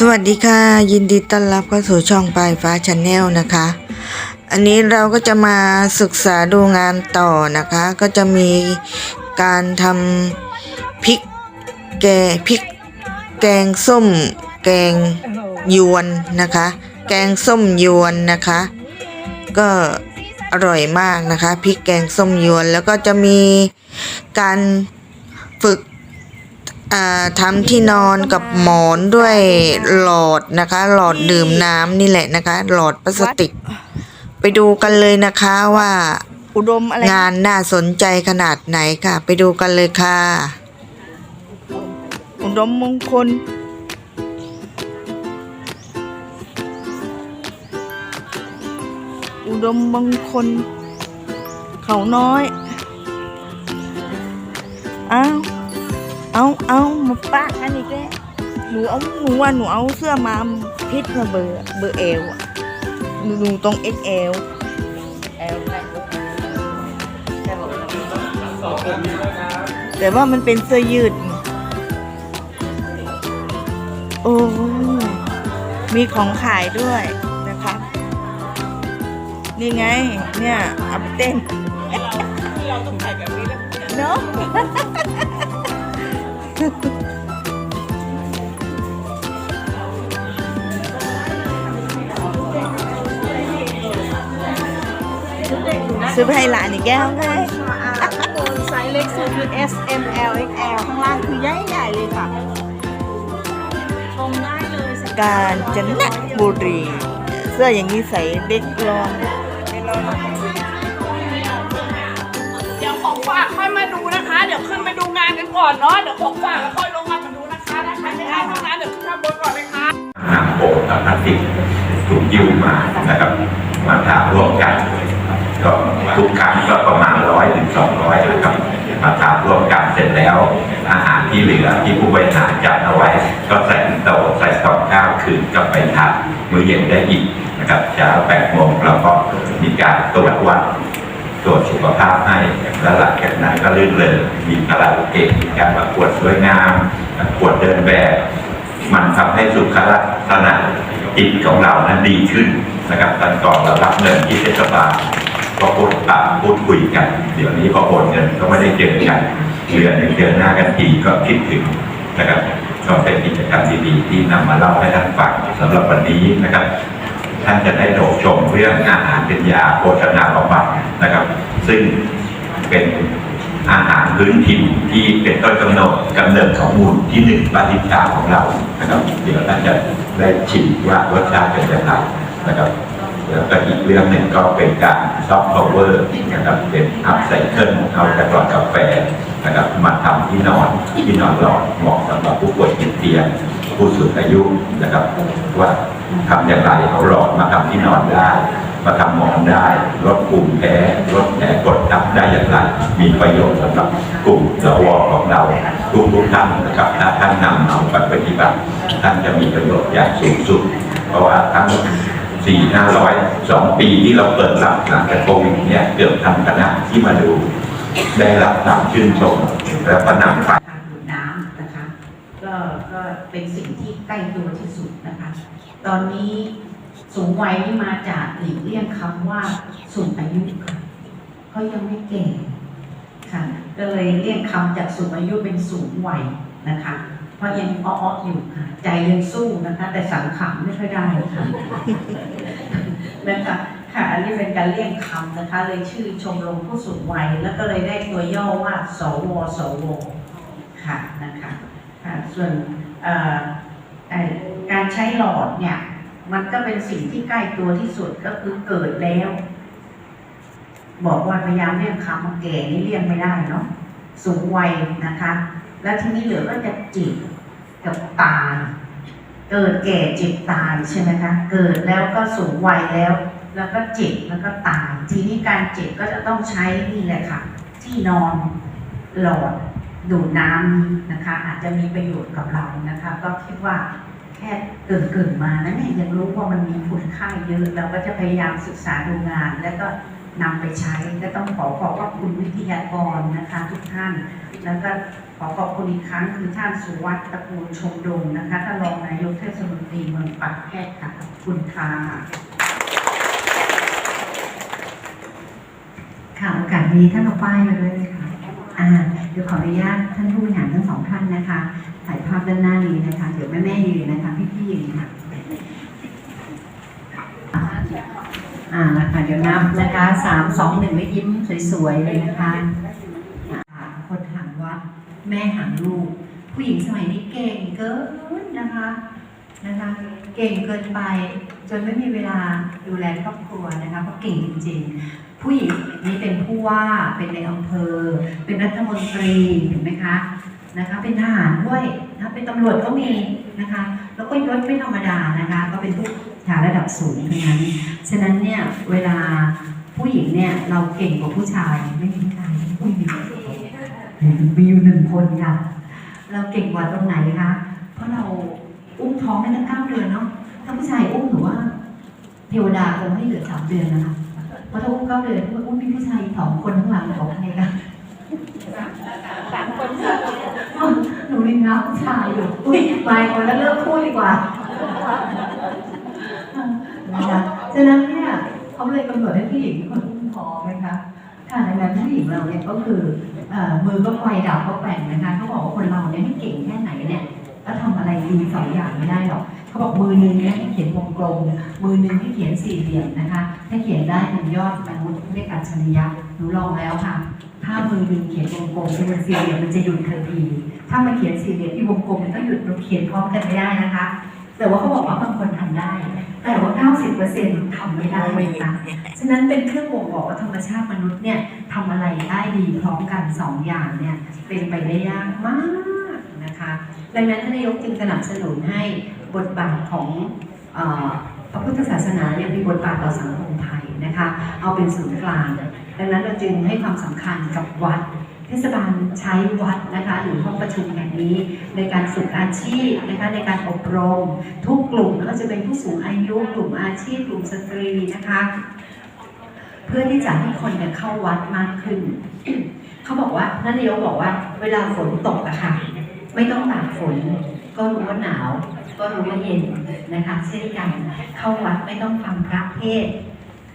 สวัสดีค่ะ ยินดีต้อนรับเข้าสู่ช่องปลายฟ้าชาแนลนะคะ อันนี้เราก็จะมาศึกษาดูงานต่อนะคะ ก็จะมีการทำพริกแกพริกแกงส้ม แกงยวนนะคะ แกงส้มยวนนะคะ ก็อร่อยมากนะคะพริกแกงส้มยวนแล้วก็จะมีการฝึก ทำที่นอนกับหมอนด้วยหลอดนะคะ หลอดดื่มน้ำนี่แหละนะคะ หลอดพลาสติก ไปดูกันเลยนะคะว่าอุดมอะไรงานน่าสนใจขนาดไหนค่ะ ไปดูกันเลยค่ะ อุดมมงคล อุดมมงคล เขาน้อยเอา เอาเอามาปะกันอีกแล้วหนูเอาหนูว่าหนูเอาเสื้อมาพิษมาเบอร์เบอร์เอลอะหนูดูตรง XL เอลแต่ว่ามันเป็นเสื้อยืด โอ้ มีของขายด้วยนะคะ นี่ไง เนี่ยอาไปเต้นเราต้องถ่แบบนี้เนาะ ซื้อไปให้หลานอีกแก้วไงไซส์เล็กสุดคือ S M L X L ข้างล่างคือใหญ่ใหญ่เลยค่ะชมได้เลยการจันบุรี เสื้ออย่างนี้ใส่เด็กลองเดี๋ยวของฝากค่อยมาดูนะคะ เดี๋ยวขึ้นไปดูงานกันก่อนเนาะเดี๋ยวของฝากแล้วค่อยลงมามาดูนะคะถ้าใครไม่ได้ทำงานเดี๋ยวขึ้นมาบนก่อนเลยค่ะนำโอ่งกับพลาสติถูกยิวมานะครับมาทาร่วมกัน ก็ทุกครั้งก็ประมาณร้อยถึงสองร้อยนะครับมาทาร่วมกันเสร็จแล้ว อาหารที่เหลือที่ผู้บริหารจัดเอาไว้ ก็ใส่โต๊ะใส่กล่องข้าวคืนก็ไปทานมื้อเย็นได้อีกนะครับเช้าแปดโมงเราก็มีการตรวจวัดตรวจสุขภาพให้แล้วหลังจากนั้นก็ลื่นเลยมีคาราโอเกะมีการประกวดสวยงามประกวดเดินแบบ มันทำให้สุขลักษณะจิตของเรานั้นดีขึ้นนะครับตอนก่อนเรารับเงินที่เทศบาล ก็พูดปะพูดคุยกัน เดี๋ยวนี้พอโอนเงินก็ไม่ได้เจอกันเดือนหนึ่งเจอหน้ากันทีก็คิดถึงนะครับก็เป็นกิจกรรมดีๆที่นำมาเล่าให้ท่านฟังสำหรับวันนี้นะครับ ท่านจะได้โดชมเรื่องอาหารเป็นยาโภชนาบำบัดนะครับ ซึ่งเป็นอาหารพื้นถิ่นที่เป็นต้นกำเนิดกำเนิดของมูลที่หนึ่งปาริชาของเรานะครับ เดี๋ยวท่านจะได้ชิมว่ารสชาติเป็นอย่างไรนะครับ แล้วก็อีกเรื่องหนึ่งก็เป็นการซอฟต์พาวเวอร์นะครับเป็นอัพไซเคิลเอาจากหลอดกาแฟนะครับมาทำที่นอนที่นอนหลอดเหมาะสำหรับผู้ป่วยติดเตียงผู้สูงอายุนะครับว่าทำอย่างไรเอาหลอดมาทำที่นอนได้มาทำหมอนได้ลดภูมิแพ้ลดแผลกดทับได้อย่างไรมีประโยชน์สำหรับกลุ่มสวของเราทุกทุกท่านนะครับถ้าท่านนำเอาไปปฏิบัติท่านจะมีประโยชน์อย่างสูงสุด เพราะว่าทั้ง สี่ห้าร้อยสองปีที่เราเปิดรับหลังจากโควิดเนี่ยเกือบทั้งคณะที่มาดูได้รับความชื่นชมและก็นำไปทางดูดน้ำนะคะก็ก็เป็นสิ่งที่ใกล้ตัวที่สุดนะคะ ตอนนี้สูงวัยนี่มาจากหลีกเลี่ยงคำว่าสูงอายุค่ะเขายังไม่แก่ค่ะก็เลยเลี่ยงคำจากสูงอายุเป็นสูงวัยนะคะ เพราะยังอ้อๆอยู่ค่ะใจยังสู้นะคะ แต่สังขารไม่ค่อยได้ค่ะนะคะค่ะอันนี้เป็นการเลี่ยงคำนะคะ เลยชื่อชมรมผู้สูงวัยแล้วก็เลยได้ตัวย่อว่า สว สว ค่ะนะคะค่ะส่วนเอ่อเอ่อการใช้หลอดเนี่ย มันก็เป็นสิ่งที่ใกล้ตัวที่สุดก็คือเกิดแล้ว บอกว่าพยายามเลี่ยงคำว่าแก่นี่เลี่ยงไม่ได้เนาะสูงวัยนะคะ แล้วทีนี้เหลือก็จะจิตกับตายเกิดแก่เจ็บตายใช่ไหมคะ เกิดแล้วก็สูงวัยแล้ว แล้วก็เจ็บแล้วก็ตาย ทีนี้การเจ็บก็จะต้องใช้นี่แหละค่ะ ที่นอนหลอดดูดน้ำนี้นะคะ อาจจะมีประโยชน์กับเรานะคะ ก็คิดว่าแค่เกินเกินๆมานะเนี่ยยังรู้ว่ามันมีคุณค่าเยอะเราก็จะพยายามศึกษาดูงาน แล้วก็นำไปใช้ก็ต้องขอขอบพระคุณวิทยากรนะคะ ทุกท่านแล้วก็ ขอขอบคุณอีกครั้งคือท่านสุวัสด์ตระกูลชมดงนะคะท่านรองนายกเทศมนตรีทย์ค่ะขอบคุณค่ะค่ะโอกาสนี้ท่านเอาป้ายมาด้วยไหมคะอ่าเดี๋ยวขออนุญาตท่านผู้บริหารทั้งสองท่านนะคะถ่ายภาพด้านหน้านี้นะคะ เดี๋ยวแม่แม่ยืนนะคะพี่ๆยืนค่ะอ่าค่ะเดี๋ยวนับนะคะสามสองหนึ่งแล้วยิ้มสวยๆเลยนะคะอ่าคนหางวัด แม่หางลูก ผู้หญิงสมัยนี้เก่งเกินนะคะนะคะเก่งเกินไปจนไม่มีเวลาดูแลครอบครัวนะคะเพราะเก่งจริง ๆ ผู้หญิงนี่เป็นผู้ว่าเป็นในอำเภอ เป็นรัฐมนตรีเห็นไหมคะนะคะเป็นทหารด้วยนะเป็นตำรวจก็มีนะคะแล้วก็ยศไม่ธรรมดานะคะก็เป็นผู้ชาระดับสูงทั้งนั้นฉะนั้นเนี่ยเวลาผู้หญิงเนี่ยเราเก่งกว่าผู้ชายไม่มีใครผู้หญิง มีอยู่หนึ่งคนค่ะ เราเก่งกว่าตรงไหนคะ เพราะเราอุ้มท้องได้ตั้งเก้าเดือนเนาะ ถ้าผู้ชายอุ้มหรือว่า เทวดาคงให้เหลือสามเดือนนะคะ เพราะถ้าอุ้มเก้าเดือนอุ้มมีผู้ชายสองคนข้างหลังของใครกันสามคนหนูลิงน้าผู้ชายอยู่อุ้ยไปคนแล้วเลิกพูดดีกว่านะคะฉะนั้นเนี่ยเขาเลยกำหนดให้ผู้หญิงเป็นคนอุ้มท้องนะคะค่ะดังนั้นผู้หญิงเราเนี่ยก็คือเอ่อ มือก็ไฟดับก็แกว่งนะคะเขาบอกว่าคนเราเนี่ยให้เก่งแค่ไหนเนี่ยก็ทำอะไรดีสองอย่างไม่ได้หรอกเขาบอกมือหนึงเนี่ยให้เขียนวงกลม มือหนึงให้เขียนสี่เหลี่ยมนะคะ ถ้าเขียนได้เป็นยอดมนุษย์เรียกอัจฉริยะหนูลองแล้วค่ะ ถ้ามือหนึงเขียนวงกลมเป็นสี่เหลี่ยมมันจะหยุดทันที ถ้ามาเขียนสี่เหลี่ยมที่วงกลมมันก็หยุดเราเขียนพร้อมกันไม่ได้นะคะ แต่ว่าเขาบอกว่าบางคนทำได้ แต่ว่า 90%ทำไม่ได้นะคะฉะนั้นเป็นเครื่องบ่งบอกว่าธรรมชาติมนุษย์เนี่ยทำอะไรได้ดีพร้อมกันสองอย่างเนี่ยเป็นไปได้ยากมากนะคะดังนั้นท่านนายกจึงสนับสนุนให้บทบาทของเออพระพุทธศาสนาเนี่ยมีบทบาทต่อสังคมไทยนะคะ เอาเป็นศูนย์กลาง ดังนั้นเราจึงให้ความสำคัญกับวัด เทศบาลใช้วัดนะคะหรือห้องประชุมแห่งนี้ ในการฝึกอาชีพนะคะในการอบรม ทุกกลุ่มไม่ว่าจะเป็นผู้สูงอายุกลุ่มอาชีพกลุ่มสตรีนะคะเพื่อที่จะให้คนเนี่ยเข้าวัดมากขึ้น เขาบอกว่าท่านนายกบอกว่า เวลาฝนตกอะค่ะ ไม่ต้องตากฝน ก็รู้ว่าหนาว ก็รู้ว่าเย็นนะคะ เช่นกัน เข้าวัดไม่ต้องฟังพระเทศ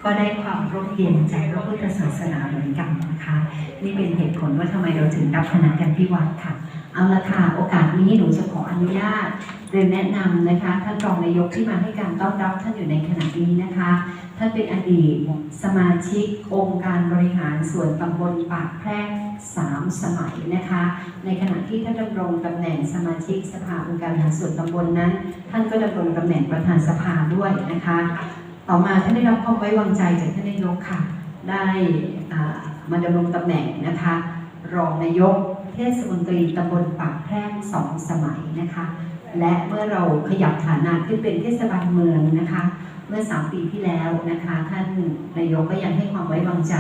ก็ได้ความร่มเย็นจากพระพุทธศาสนาเหมือนกันนะคะ นี่เป็นเหตุผลว่าทำไมเราถึงรับคณะกันที่วัดค่ะ เอาละค่ะโอกาสนี้หนูจะขออนุญาตเรียนแนะนำนะคะท่านรองนายกที่มาให้การต้อนรับท่านอยู่ในขณะนี้นะคะ ท่านเป็นอดีตสมาชิกองค์การบริหารส่วนตำบลปากแพรกสามสมัยนะคะ ในขณะที่ท่านดำรงตำแหน่งสมาชิกสภาองค์การบริหารส่วนตำบลนั้น ท่านก็ดำรงตำแหน่งประธานสภาด้วยนะคะ ต่อมาท่านได้รับความไว้วางใจจากท่านนายกค่ะ ได้มาดำรงตำแหน่งนะคะ รองนายกเทศมนตรีตำบลปากแพรกสองสมัยนะคะ และเมื่อเราขยับฐานะขึ้นเป็นเทศบาลเมืองนะคะ เมื่อสามปีที่แล้วนะคะท่านนายกก็ยังให้ความไว้วางใจ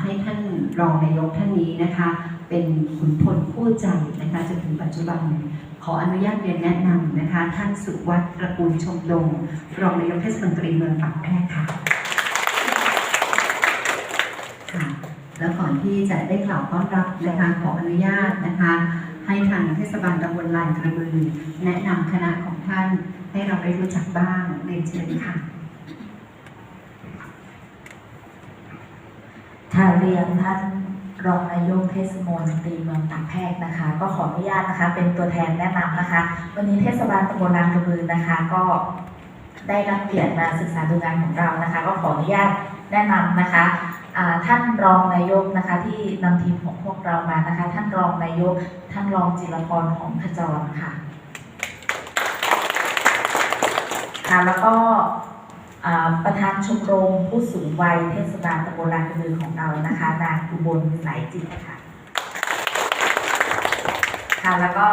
ให้ท่านรองนายกท่านนี้นะคะ เป็นขุนพลคู่ใจนะคะจนถึงปัจจุบัน ขออนุญาตเรียนแนะนำนะคะ ท่านสุวัฒน์ตระกูลชมดงรองนายกเทศมนตรีเมืองปากแพรกค่ะค่ะ แล้วก่อนที่จะได้กล่าวต้อนรับนะคะขออนุญาตนะคะ ให้ทางเทศบาลตำบลลานกระบือแนะนำคณะของท่านให้เราได้รู้จักบ้างเรียนเชิญค่ะค่ะเรียนท่าน รองนายกเทศมนตรีเมืองตากแพรกนะคะ ก็ขออนุญาตนะคะ เป็นตัวแทนแนะนำนะคะ วันนี้เทศบาลตำบลลานกระบือนะคะ ก็ได้รับเกียรติมาศึกษาดูงานของเรานะคะ ก็ขออนุญาตแนะนำนะคะท่านรองนายกนะคะ ที่นำทีมของพวกเรามานะคะ ท่านรองนายกท่านรองจิรพรของขจรค่ะค่ะแล้วก็ ประธานชมรมผู้สูงวัยเทศบาลตำบลลานกระบือของเรานะคะนางอุบลสายจิตค่ะค่ะแล้วก็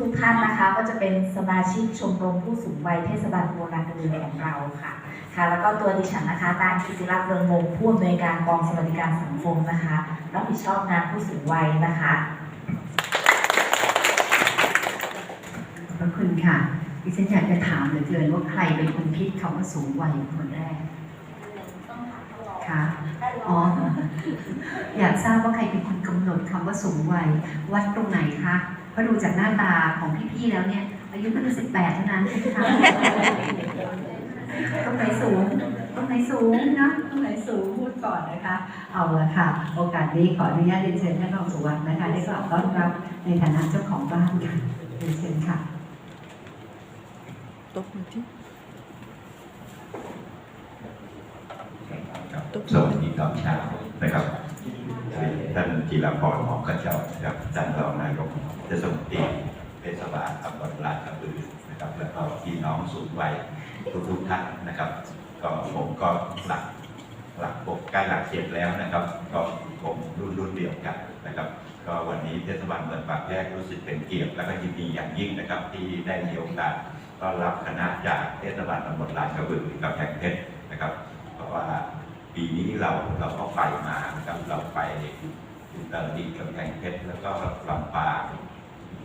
ทุกๆท่านนะคะก็จะเป็นสมาชิกชมรมผู้สูงวัยเทศบาลตำบลลานกระบือของเราค่ะค่ะ แล้วก็ตัวดิฉันนะคะนางกิติรัตน์เรืองวงศ์ผู้อำนวยการกองสวัสดิการสังคมนะคะรับผิดชอบงานผู้สูงวัยนะคะขอบคุณค่ะ ดิฉันอยากจะถามเหลือเกินว่าใครเป็นคนคิดคำว่าสูงวัยคนแรกค่ะอ๋อ อยากทราบว่าใครเป็นคนกำหนดคำว่าสูงวัย วัดตรงไหนคะเพราะดูจากหน้าตาของพี่ๆแล้วเนี่ย อายุเพิ่งสิบแปดเท่านั้นค่ะต้องไหนสูงต้องไหนสูงนะต้องไหนสูงพูดก่อนนะคะ เอาละค่ะ โอกาสนี้ขออนุญาตเรียนเชิญท่านรองสุวรรณนะคะ ได้กล่าวต้อนรับในฐานะเจ้าของบ้านค่ะเรียนเชิญค่ะ ตบมือที่สวัสดีตอนเช้านะครับท่านจีรพรหอมกระเจ้านะครับท่านรองนายกเทศมนตรีเทศบาลตำบลลาดกระบือนะครับแล้วก็พี่น้องสูงวัยทุกๆท่านนะครับ ก็ผมก็หลักหลักปกใกล้หลักเจ็ดแล้วนะครับ ก็ผมรุ่นรุ่นเดียวกันนะครับ ก็วันนี้เทศบาลเมืองปากแพรกรู้สึกเป็นเกียรติและก็ยินดีอย่างยิ่งนะครับ ที่ได้มีโอกาส ต้อนรับคณะจากเทศบาลตำบลลาดกระบือกับแพงเพชรนะครับ เพราะว่าปีนี้เราเราก็ไปมานะครับเราไปอุตรดิตถ์กับแพงเพชรแล้วก็ลำปาง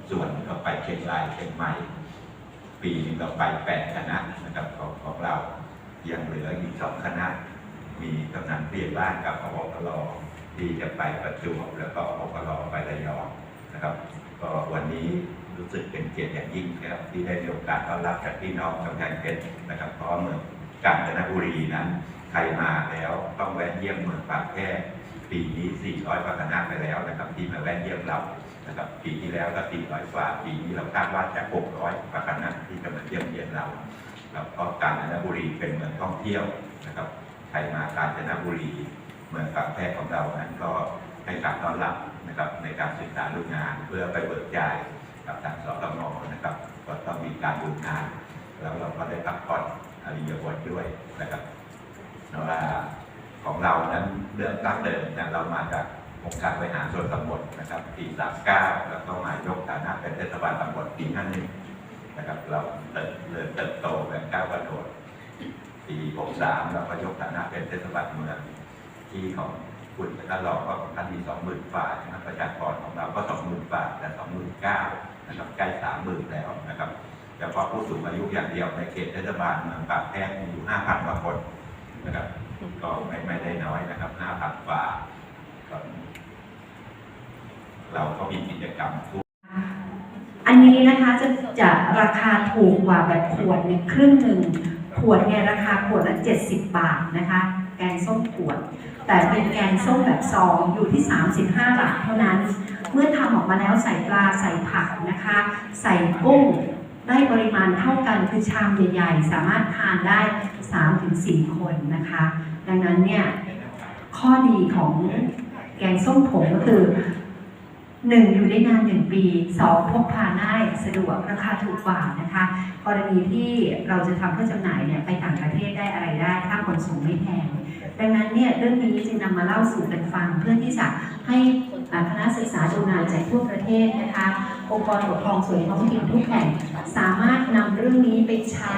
ส่วนก็ไปเชียงรายเชียงใหม่ ปีนึงเราไปแปดคณะนะครับของของเรายังเหลืออีกสองคณะ มีกำนันเปลี่ยนบ้านกับอปลที่จะไปประจวบแล้วก็อปลไประยองนะครับ ก็วันนี้ รู้สึกเป็นเกียรติอย่างยิ่งนะครับที่ได้มีโอกาสต้อนรับจากพี่น้องกำแพงเพชรนะครับเพราะเมืองกาญจนบุรีนั้นใครมาแล้วต้องแวะเยี่ยมเมืองปากแพรกปีนี้ 400 กว่าคณะไปแล้วนะครับที่มาแวะเยี่ยมเรานะครับปีที่แล้วก็ 400 กว่าปีนี้เราคาดว่าจะ 600 กว่าคณะที่จะมาเยี่ยมเยียนเราแล้วก็กาญจนบุรีเป็นเมืองท่องเที่ยวนะครับใครมากาญจนบุรีเมืองปากแพรกของเรานั้นก็ให้การต้อนรับนะครับในการศึกษาดูงานเพื่อไปเบิกจ่าย กับทางสตมนะครับก็ต้องมีการดูงาน แล้วเราก็ได้พักผ่อนอริยบทด้วยนะครับเพราะว่าของเรานั้นเรื่องตั้งเดิมเนี่ยเรามาจากองค์การบริหารส่วนตำบลนะครับปี 39 แล้วก็มายกฐานะเป็นเทศบาลตำบลปี 51 นะครับ เราเติบเติบเติบโตแบบก้าวกระโดดปี 63 เราก็ยกฐานะเป็นเทศบาลเมืองที่ของคุณท่านรองก็ของท่านมี 20,000ฝ่ายนะครับประชากรของเราก็ 20,000ฝ่ายแต่29,000 นะครับใกล้30,000แล้วนะครับเฉพาผู้สูงอายุอย่างเดียวในเขตเทศบาลเมืองปากแพรมีอยู่5,000กว่าคนนะครับก็ไม่ไม่ได้น้อยนะครับ5,000กว่าเราก็มีกิจกรรมทุกอันนี้นะคะจะจะราคาถูกกว่าแบบขวดเนี่ยครึ่งหนึ่งขวดเนี่ยราคาขวดละ70บาทนะคะ แกงส้มขวด แต่เป็นแกงส้มแบบซองอยู่ที่ 35 บาทเท่านั้น เมื่อทำออกมาแล้วใส่ปลาใส่ผักนะคะ ใส่กุ้งได้ปริมาณเท่ากันคือชามใหญ่ๆ สามารถทานได้ 3-4 คนนะคะ ดังนั้นเนี่ยข้อดีของแกงส้มผงก็คือหนึ่งอยู่ได้นานหนึ่งปีสองพกพาง่ายสะดวกราคาถูกกว่านะคะ กรณีที่เราจะทำเพื่อจำหน่ายเนี่ยไปต่างประเทศได้อะไรได้ค่าขนส่งไม่แพง ดังนั้นเนี่ยเรื่องนี้จึงนำมาเล่าสู่กันฟังเพื่อที่จะให้คณะศึกษาดูงานจากทั่วประเทศนะคะองค์กรปกครองส่วนท้องถิ่นทุกแห่งสามารถนำเรื่องนี้ไปใช้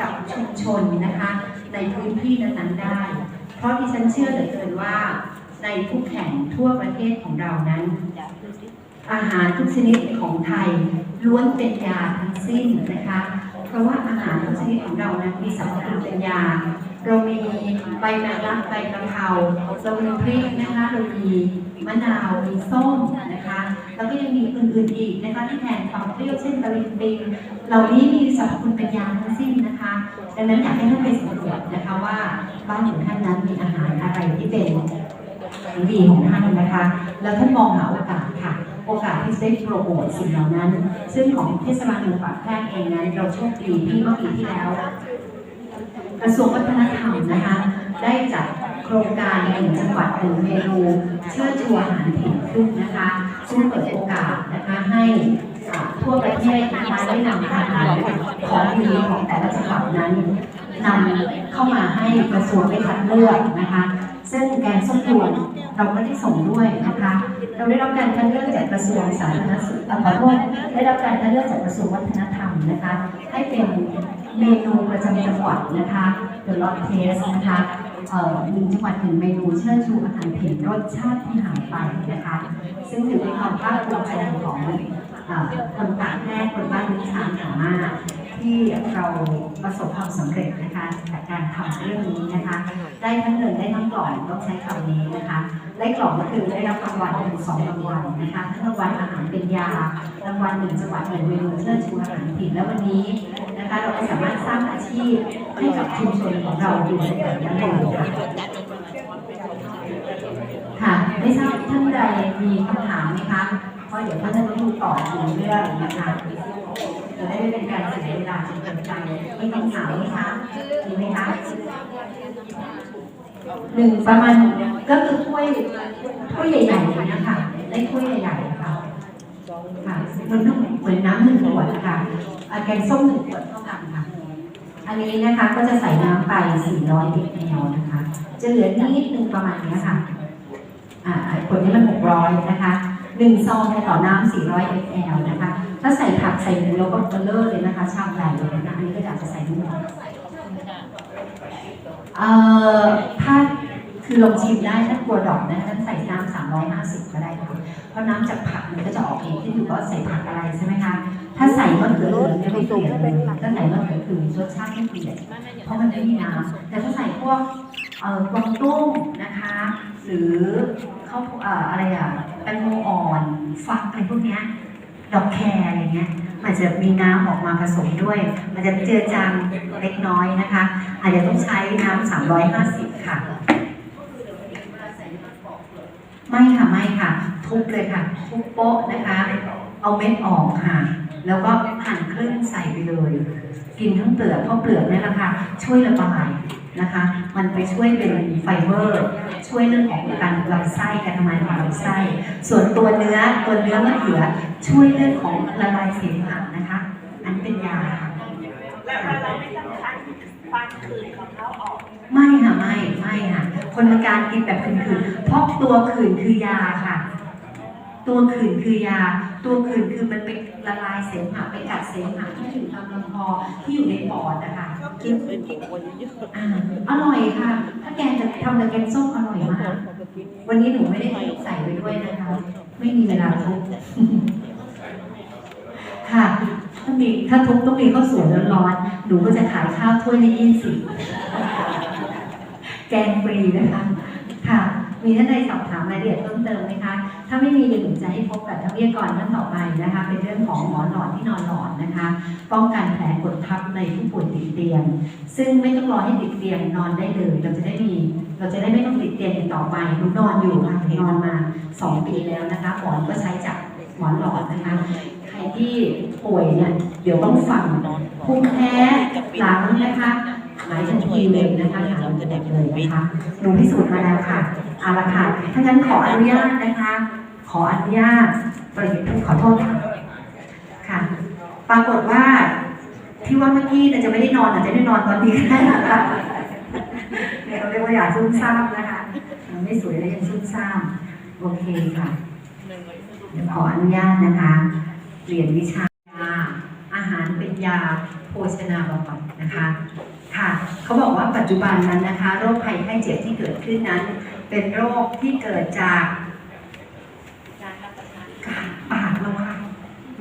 กับชุมชนนะคะในพื้นที่นั้นๆได้ เพราะที่ฉันเชื่อเหลือเกินว่าในทุกแห่งทั่วประเทศของเรานั้น อาหารทุกชนิดของไทยล้วนเป็นยาทั้งสิ้นนะคะ เพราะว่าอาหารทุกชนิดของเรานั้นมีสรรพคุณเป็นยา เรามีใบแมงลักใบกะเพราเรามีพริกนะคะเรามีมะนาวมีส้มนะคะ แล้วก็ยังมีอื่นๆอีกนะคะที่แทนความเปรี้ยวเช่นตะลิงปิงเหล่านี้มีสรรพคุณเป็นยาทั้งสิ้นนะคะดังนั้นอยากให้ท่านไปสำรวจนะคะว่าบ้านของท่านนั้นมีอาหารอะไรที่เป็นของดีของท่านนะคะ แล้วท่านมองหาโอกาสค่ะ โอกาสที่จะได้โปรโมทสิ่งเหล่านั้น ซึ่งของเทศบาลเมืองปากแพรกเองนั้นเราโชคดีที่เมื่อปีที่แล้ว กระทรวงวัฒนธรรมนะคะ ได้จัดโครงการหนึ่งจังหวัดหนึ่งเมนูเชิดชูอาหารถิ่นขึ้นนะคะซึ่งเปิดโอกาสนะคะให้ทั่วประเทศนะคะได้นำอาหารของดีของแต่ละจังหวัดนั้นนำเข้ามาให้กระทรวงได้คัดเลือกนะคะ ซึ่งแกงส้มรวนเราก็ได้ส่งด้วยนะคะ เราได้รับการคัดเลือกจากกระทรวงสาธารณสุขเอ่ขอโทษได้รับการคัดเลือกจากกระทรวงวัฒนธรรมนะคะ ให้เป็น เมนูประจำจังหวัดนะคะ The Lot Taste นะคะเอ่อหนึ่งจังหวัดหนึ่งเมนูเชิดชูอาหารถิ่นรสชาติที่หายไปนะคะ ซึ่งถือเป็นความภาคภูมิใจของเอ่อคนต่างแพร่คนบ้านนิชานสามารถที่เราประสบความสำเร็จนะคะจากการทำเรื่องนี้นะคะ ได้ทั้งเงินได้ทั้งกล่องต้องใช้คำนี้นะคะได้กล่องก็คือได้รับรางวัลถึงสองรางวัลนะคะทั้งรางวัลอาหารเป็นยารางวัลหนึ่งจังหวัดแห่งเมนูเชิดชูอาหารถิ่นและวันนี้ นะคะเราก็สามารถสร้างอาชีพให้กับชุมชนของเราอยู่ในแบบนี้เลยค่ะค่ะไม่ทราบท่านใดมีคำถามไหมคะเพราะเดี๋ยวท่านจะต้องต่อถึงเรื่องนะคะจะได้ไม่เป็นการเสียเวลาจนเกินไปมีคำถามไหมคะมีไหมคะหนึ่งประมาณก็คือถ้วยถ้วยใหญ่ๆเลยนะคะได้ถ้วยใหญ่ๆ ค่ะค่ะมันต้องเหมือนน้ำหนึ่งขวดนะคะอ่าแกงส้มหนึ่งขวดเท่ากันค่ะ อันนี้นะคะก็จะใส่น้ำไป 400 ml นะคะ จะเหลือนิดนึงประมาณนี้ค่ะ อ่าขวดนี้มัน 600 นะคะหนึ่งซองต่อน้ำ400 ml นะคะ ถ้าใส่ผักใส่หมูแล้วก็เบลเลอร์เลยนะคะ ชามใหญ่เลยนะอันนี้ก็อยากจะใส่ทั้งหมดเอ่อถ้าคือลองชิมได้ถ้ากลัวดอกนะท่านใส่น้ำ350 เพราะน้ำจากผักมันก็จะออกเองที่อยู่ก็ใส่ผักอะไรใช่ไหมคะ ถ้าใส่มะเขือเหลืองเนี่ยไม่เปลี่ยนเลยถ้าใส่มะเขือคือรสชาติไม่เปลี่ยนเพราะมันไม่มีน้ำแต่ถ้าใส่พวกเอ่อกวางตุ้งนะคะ หรือข้าวเอ่ออะไรอะแตงโมอ่อนฟักอะไรพวกเนี้ยดอกแครอะไรเงี้ยมันจะมีน้ำออกมาผสมด้วย มันจะเจือจางเล็กน้อยนะคะ อาจจะต้องใช้น้ำ350 ค่ะ ไม่ค่ะไม่ค่ะ ทุบเลยค่ะ ทุบโป๊ะนะคะ เอาเม็ดออกค่ะ แล้วก็หั่นครึ่งใส่ไปเลย กินทั้งเปลือกเพราะเปลือกเนี่ยแหละค่ะ ช่วยระบายนะคะ มันไปช่วยเป็นไฟเบอร์ ช่วยเรื่องของการลำไส้การทำงานของลำไส้ ส่วนตัวเนื้อตัวเนื้อมะเขือช่วยเรื่องของละลายเสมหะนะคะ อันเป็นยาค่ะ แล้วเราไม่ต้องคัดฟันคืนของเขาออก ไม่ค่ะไม่ไม่ค่ะคนละการกินแบบขื่นๆเพราะตัวขื่นคือยาค่ะ ตัวขื่นคือยา ตัวขื่นคือมันไปละลายเสมหะไปกัดเสมหะที่อยู่ตามลำคอที่อยู่ในปอดนะคะกินอ่าอร่อยค่ะ ถ้าแกงจะทำกับแกงส้มอร่อยมากวันนี้หนูไม่ได้ใส่ไปด้วยนะคะ ไม่มีเวลาทุบค่ะ ถ้ามีถ้าทุบต้องมีข้าวสวยร้อนๆหนูก็จะขายข้าวถ้วยละยี่สิบแกงฟรีนะคะ ค่ะ มีท่านใดสอบถามรายละเอียดเพิ่มเติมไหมคะ ถ้าไม่มีเดี๋ยวหนูจะให้พบกับทวิทยากรท่านต่อไปนะคะ เป็นเรื่องของหมอนหลอดที่นอนหลอดนะคะ ป้องกันแผลกดทับในผู้ป่วยติดเตียง ซึ่งไม่ต้องรอให้ติดเตียงนอนได้เลย เราจะได้มี เราจะได้ไม่ต้องติดเตียงต่อไปหนูนอนอยู่ค่ะนอนมาสองปีแล้วนะคะหมอนก็ใช้จาก หมอนหลอดนะคะ ใครที่ป่วยเนี่ยเดี๋ยวต้องฟังภูมิแพ้หลังนะคะหมายทันทีเลยนะคะหลังจะเด็กเลยนะคะหนูพิสูจน์มาแล้วค่ะเอาละค่ะถ้างั้นขออนุญาตนะคะ ขออนุญาตปริยขอโทษค่ะค่ะ ปรากฏว่าที่ว่าเมื่อกี้จะไม่ได้นอนอาจจะได้นอนตอนนี้ก็ได้นะคะเนี่ยเขาเรียกว่าอยากซุ่มซ่ามนะคะมันไม่สวยแล้วยังซุ่มซ่าม โอเคค่ะ เดี๋ยวขออนุญาตนะคะเรียนวิชายาอาหารเป็นยาโภชนาบำบัดนะคะ ค่ะ เขาบอกว่าปัจจุบันนั้นนะคะ โรคภัยไข้เจ็บที่เกิดขึ้นนั้น เป็นโรคที่เกิดจากการปากเราค่ะ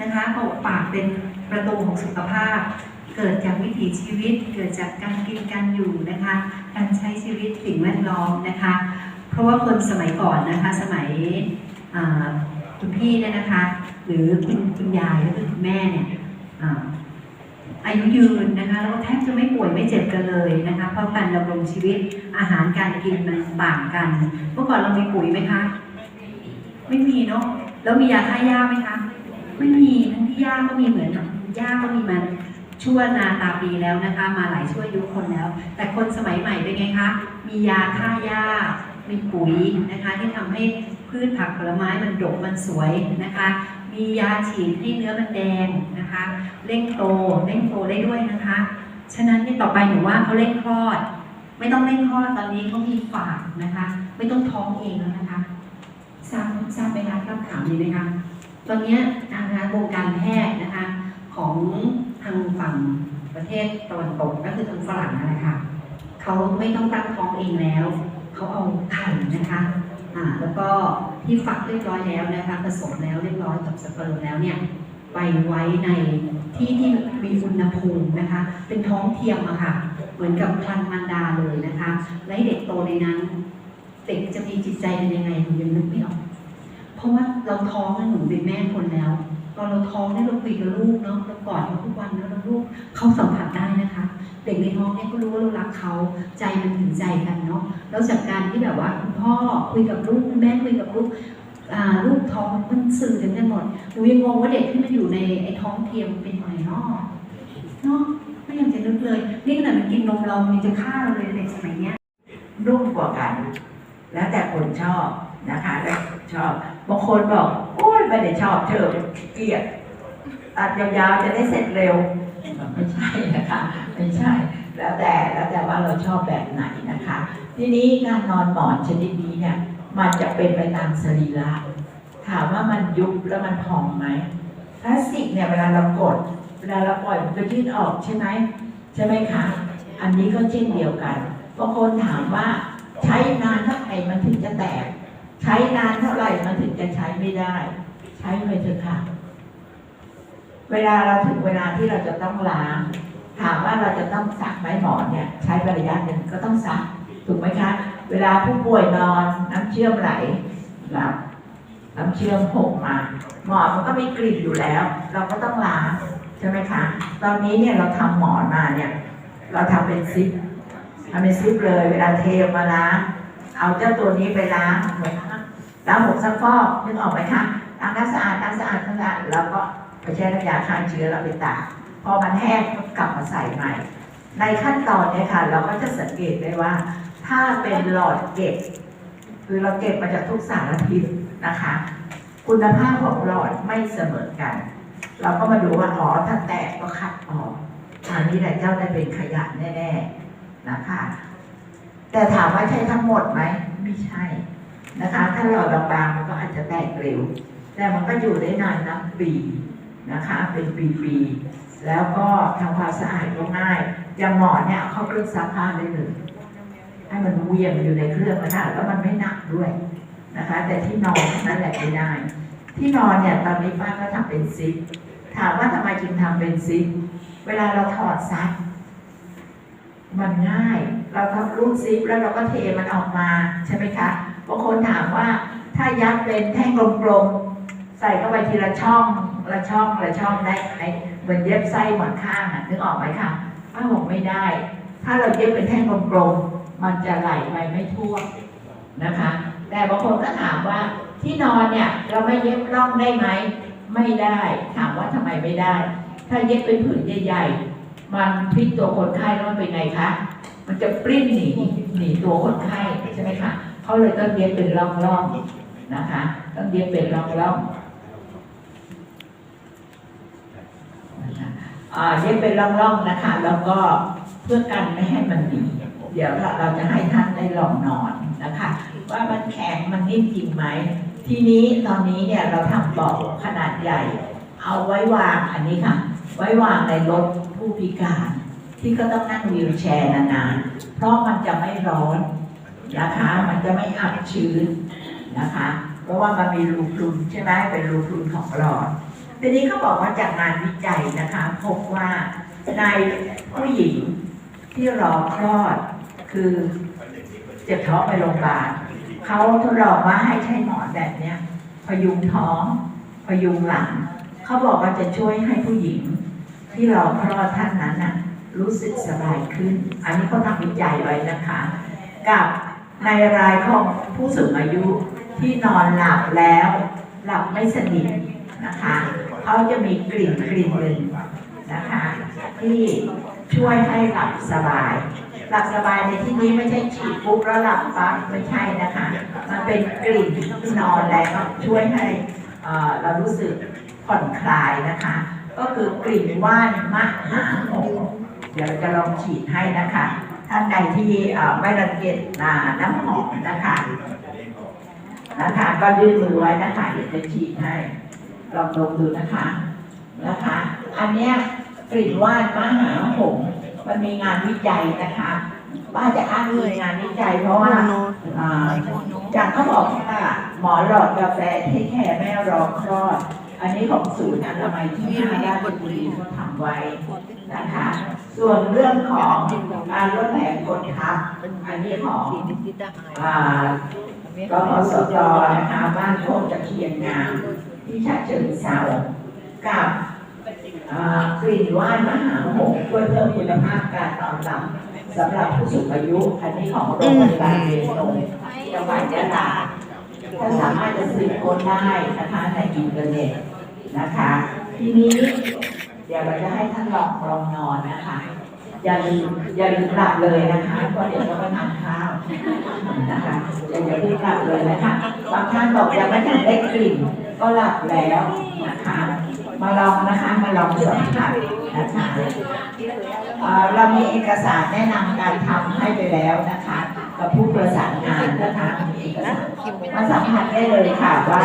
นะคะเพราะว่าปากเป็นประตูของสุขภาพ เกิดจากวิถีชีวิต เกิดจากการกินการอยู่นะคะ การใช้ชีวิตสิ่งแวดล้อมนะคะ เพราะว่าคนสมัยก่อนนะคะ สมัย คุณพี่เนี่ยนะคะ หรือคุณคุณยายหรือคุณแม่เนี่ยอายุยืนนะคะแล้วก็แทบจะไม่ป่วยไม่เจ็บกันเลยนะคะเพราะการดำรงชีวิตอาหารการกินมันต่างกันเมื่อก่อนเรามีปุ๋ยไหมคะ ไม่มีเนาะแล้วมียาฆ่าหญ้าไหมคะ ไม่มีทั้งที่หญ้าก็มีเหมือนหญ้าก็มีมาชั่วนาตาปีแล้วนะคะ มาหลายชั่วยุคนแล้ว แต่คนสมัยใหม่เป็นไงคะ มียาฆ่าหญ้ามีปุ๋ยนะคะที่ทำให้ พืชผักผลไม้มันดกมันสวยนะคะ มียาฉีดให้เนื้อมันแดงนะคะเร่งโตเร่งโตได้ด้วยนะคะ ฉะนั้นนี่ต่อไปหนูว่าเขาเร่งคลอด ไม่ต้องเร่งคลอดตอนนี้เขามีฝากนะคะ ไม่ต้องท้องเองแล้วนะคะทราบทราบไหมคะรับข่าวนี้ไหมคะตอนนี้ยนะคะวงการแพทย์นะคะ ของทางฝั่งประเทศตะวันตกก็คือทางฝรั่งนั่นแหละค่ะเขาไม่ต้องตั้งท้องเองแล้ว เขาเอาไข่นะคะ อ่าแล้วก็ที่ฟักเรียบร้อยแล้วนะคะผสมแล้วเรียบร้อยกับสเปิร์มแล้วเนี่ยไปไว้ในที่ที่มีอุณหภูมินะคะ เป็นท้องเทียมอะค่ะ เหมือนกับคลันมันดาเลยนะคะ และเด็กโตในนั้น เด็กจะมีจิตใจเป็นยังไงหนูยังนึกไม่ออก เพราะว่าเราท้องแล้วหนูเป็นแม่คนแล้ว ตอนเราท้องเนี่ยเราคุยกับลูกเนาะเรากอดเขาทุกวันแล้วเราลูกเขาสัมผัสได้นะคะ เด็กในท้องเนี่ยก็รู้ว่าเรารักเขาใจมันถึงใจกันเนาะแล้วจากการที่แบบว่าคุณพ่อคุยกับลูกคุณแม่คุยกับลูกลูกท้องมันสื่อถึงกันหมดหนูยังงงว่าเด็กที่มันอยู่ในไอ้ท้องเทียมเป็นยังไงเนาะเนาะไม่อยากจะนึกเลยนี่ขนาดมันกินนมเรามันจะฆ่าเราเลยเด็กสมัยเนี้ยรุ่มกว่ากัน แล้วแต่คนชอบ นะคะแล้วชอบบางคนบอกโอ้ยไม่ได้ชอบเธอเกียจตัดยาวๆจะได้เสร็จเร็ว ไม่ใช่นะคะไม่ใช่แล้วแต่แล้วแต่ว่าเราชอบแบบไหนนะคะ ทีนี้การนอนหมอนชนิดนี้เนี่ยมันจะเป็นไปตามสรีระถามว่ามันยุบแล้วมันพองไหมพลาสติกเนี่ยเวลาเรากด เวลาเราปล่อยมันก็ยืดออกใช่ไหมใช่ไหมคะอันนี้ก็เช่นเดียวกันบางคนถามว่าใช้นานเท่าไหร่มันถึงจะแตก ใช้นานเท่าไหร่มันถึงจะใช้ไม่ได้ ใช้ไปเถอะค่ะ เวลาเราถึงเวลาที่เราจะต้องล้างถามว่าเราจะต้องซักไหมหมอนเนี่ย ใช้ระยะหนึ่งก็ต้องซักถูกไหมคะ เวลาผู้ป่วยนอนน้ำเชื่อมไหลหลับน้ำเชื่อมหกมาหมอนมันก็มีกลิ่นอยู่แล้ว เราก็ต้องล้างใช่ไหมคะ ตอนนี้เนี่ยเราทำหมอนมาเนี่ย เราทำเป็นซิปทำเป็นซิปเลย เวลาเทมาล้างเอาเจ้าตัวนี้ไปล้างเหมือน ล้างหมกซักฟอกนึกออกไหมคะล้างน้ำสะอาดล้างสะอาดล้างสะอาดแล้วก็ไปแช่น้ำยาฆ่าเชื้อเราไปตากพอมันแห้งก็กลับมาใส่ใหม่ ในขั้นตอนนี้ค่ะ เราก็จะสังเกตได้ว่า ถ้าเป็นหลอดเก็บ คือเราเก็บมาจากทุกสารพิษนะคะ คุณภาพของหลอดไม่เสมอกัน เราก็มาดูว่าอ๋อถ้าแตกก็คัดออกอันนี้แหละเจ้าได้เป็นขยะแน่ ๆนะคะ แต่ถามว่าใช่ทั้งหมดไหมไม่ใช่ นะคะ ถ้าหลอดบางๆมันก็อาจจะแตกเร็ว แต่มันก็อยู่ได้นานนับปีนะคะ เป็นปีๆแล้วก็ทำความสะอาดก็ง่ายอย่างหมอนเนี่ยเข้าเครื่องซักผ้าได้เลยให้มันเวียงอยู่ในเครื่องนะคะแล้วมันไม่หนักด้วยนะคะ แต่ที่นอนนั่นแหละไม่ได้ ที่นอนเนี่ยตอนนี้ป้าก็ทำเป็นซิปถามว่าทำไมจึงทำเป็นซิปเวลาเราถอดซักมันง่าย เราทำรูดซิปแล้วเราก็เทมันออกมาใช่ไหมคะ บางคนถามว่าถ้ายัดเป็นแท่งกลมๆ ใส่เข้าไปทีละช่องละช่องละช่องได้ไหมเหมือนเย็บไส้หมอนข้างอะนึกออกไหมคะป้าบอกไม่ได้ ถ้าเราเย็บเป็นแท่งกลมๆ มันจะไหลไปไม่ทั่วนะคะ แต่บางคนก็ถามว่าที่นอนเนี่ยเราไม่เย็บร่องได้ไหม ไม่ได้ ถามว่าทำไมไม่ได้ ถ้าเย็บเป็นผืนใหญ่ๆ มันพลิกตัวคนไข้แล้วมันเป็นไงคะ มันจะปริ้นหนีหนีตัวคนไข้ใช่ไหมคะ เขาเลยต้องเย็บเป็นร่องๆนะคะ ต้องเย็บเป็นร่องๆนะคะอ่าเย็บเป็นร่องๆนะคะ แล้วก็เพื่อกันไม่ให้มันหนีเดี๋ยวเราจะให้ท่านได้ลองนอนนะคะ ว่ามันแข็งมันนิ่มจริงไหมทีนี้ตอนนี้เนี่ยเราทำเบาะขนาดใหญ่ เอาไว้วางอันนี้ค่ะ ไว้วางในรถผู้พิการ ที่ก็ต้องนั่งวีลแชร์นานๆเพราะมันจะไม่ร้อน นะคะ มันจะไม่อับชื้นนะคะ เพราะว่ามันมีรูพรุนใช่ไหมเป็นรูพรุนของหลอดทีนี้เขาบอกว่าจากงานวิจัยนะคะ พบว่าในผู้หญิงที่รอคลอดคือเจ็บท้องไปโรงพยาบาลเขาทดลองว่าให้ใช้หมอนแบบเนี้ยพยุงท้องพยุงหลังเขาบอกว่าจะช่วยให้ผู้หญิง ที่รอคลอดท่านนั้นน่ะรู้สึกสบายขึ้น อันนี้เขาทำวิจัยไว้นะคะ กับ ในรายของผู้สูงอายุที่นอนหลับแล้ว หลับไม่สนิทนะคะเขาจะมีกลิ่นกลิ่นหนึ่งนะคะที่ช่วยให้หลับสบาย หลับสบายในที่นี้ไม่ใช่ฉีดปุ๊บแล้วหลับปั๊บไม่ใช่นะคะ มันเป็นกลิ่นที่นอนแล้วช่วยให้เรารู้สึกผ่อนคลายนะคะ ก็คือกลิ่นว่านมะหาหงเดี๋ยวจะลองฉีดให้นะคะ ท่านใดที่เอ่อไม่รังเกียจอ่าน้ำหอมนะคะนะคะก็ยื่นมือไว้นะคะเดี๋ยวจะฉีดให้ลองดมดูนะคะนะคะ อันเนี้ยกลิ่นว่านมหาหงส์มันมีงานวิจัยนะคะว่าจะอ้างอิงงานวิจัยเพราะว่าอ่าอย่างเขาบอกว่าหมอหลอดกาแฟที่แค่แม่รอคลอด อันนี้ของศูนย์อนามัยที่ห้าราชบุรีเขาทำไว้ นะคะ ส่วนเรื่องของการลดแผงกดทับอันนี้ของอ่ากพสจนะคะบ้านโคกตะเคียนงามที่ฉะเชิงเทรากับกลิ่นว่านมหาหงส์ช่วยเพิ่มคุณภาพการนอนหลับสำหรับผู้สูงอายุอันนี้ของโรงพยาบาลเวียงนงจังหวัดยะลาท่านสามารถจะซื้อโค้ดได้นะคะในอินเทอร์เน็ตนะคะ ทีนี้ เดี๋ยวเราจะให้ท่านลองลองนอนนะคะ อย่าลืมอย่าลืมหลับเลยนะคะเพราะเดี๋ยวเราไปทานข้าวนะคะอย่าอย่าเพิ่งหลับเลยนะคะบางท่านบอกยังไม่ทันได้กลิ่นก็หลับแล้วนะคะมาลองนะคะมาลองสัมผัสนะคะเอ่อเรามีเอกสารแนะนำการทำให้ไปแล้วนะคะกับผู้ประสานงานนะคะมีเอกสารมาสัมผัสได้เลยค่ะว่า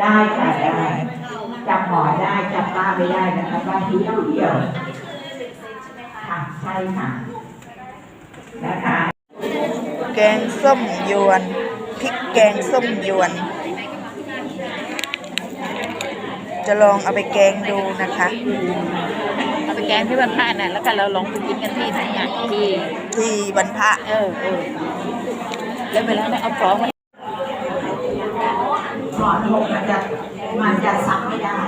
ได้ค่ะได้ จับหมอได้จับป้าไม่ได้นะคะป้าเที่ยวเดียวค่ะใช่ค่ะนะคะแกงส้มยวนพริกแกงส้มยวน จะลองเอาไปแกงดูนะคะ เอาไปแกงที่บ้านพระน่ะแล้วกันเราลองไปกินกันที่ไหนอะที่ที่วันพระเออเออแล้วเวลาเราเอาของมาหมอนหกมันจะ มันจะซับไม่ได้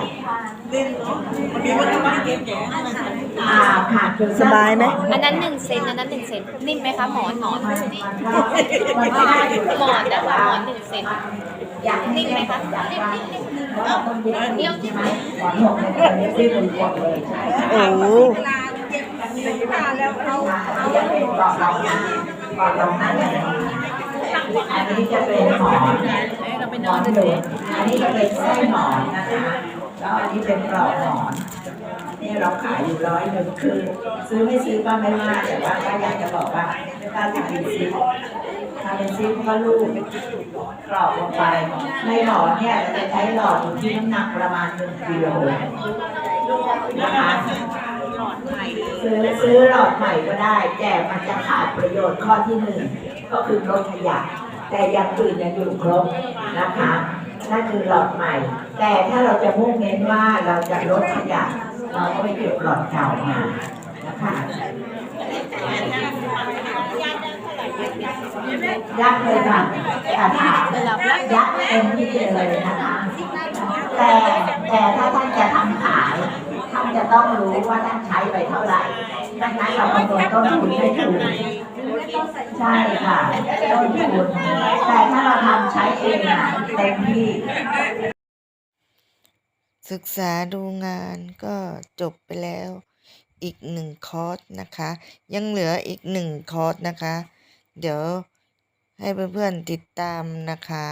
อ่าค่ะคือสบายไหมอันนั้นหนึ่งเซนอันนั้นหนึ่งเซนนิ่มไหมคะหมอนหมอนมันมันก็มันก็ได้อยู่หมอนนะคะหมอนหนึ่งเซนอยากนิ่มไหมคะอยากนิ่มว่านิ่มนิ่มเพราะเราคนเดียวใช่ไหมหมอนหกเนี่ยมันจะได้เป็นกดเลยใช่โอ้โหอันนี้จะเป็นกรอบรองหน้ากรอบรองหน้าเนี่ย อันนี้จะเป็นหมอนเราไปหนมอนนกันเหลืองอันนี้จะเป็นไส้หมอนนะคะแล้วอันนี้เป็นกรอบหมอนนี่เราขายอยู่ร้อยหนึ่งคือ ซื้อไม่ซื้อก็ไม่ว่าแต่ว่าก็อยากจะบอกว่าถ้าทำเป็นซิปทำเป็นซิปก็ลูกกรอบลงไป ในหมอนเนี่ยเราจะใช้หลอดที่น้ำหนักประมาณหนึ่งกิโลนะคะซื้อซื้อหลอดใหม่ก็ได้ แต่มันจะขาดประโยชน์ข้อที่หนึ่งก็คือลดขยะ แต่อยังอื่นยังอยู่ครบนะคะนั่นคือหลอดใหม่ แต่ถ้าเราจะมุ่งเน้นว่าเราจะลดขยะเราก็ไปเก็บหลอดเก่ามานะคะยักษ์เลยค่ะอาถามยักษ์เต็มที่เลยนะคะแต่แต่ถ้าท่านจะทำขายท่านจะต้องรู้ว่าท่านใช้ไปเท่าไหร่ดังนั้นเราคำนวณต้นทุนให้ถูก ใช่ค่ะต้นทุนแต่ถ้าเราทำใช้เองอะเต็มที่ศึกษาดูงานก็จบไปแล้วอีกหนึ่งคอร์สนะคะ ยังเหลืออีกหนึ่งคอร์สนะคะ เดี๋ยวให้เพื่อนๆติดตามนะคะ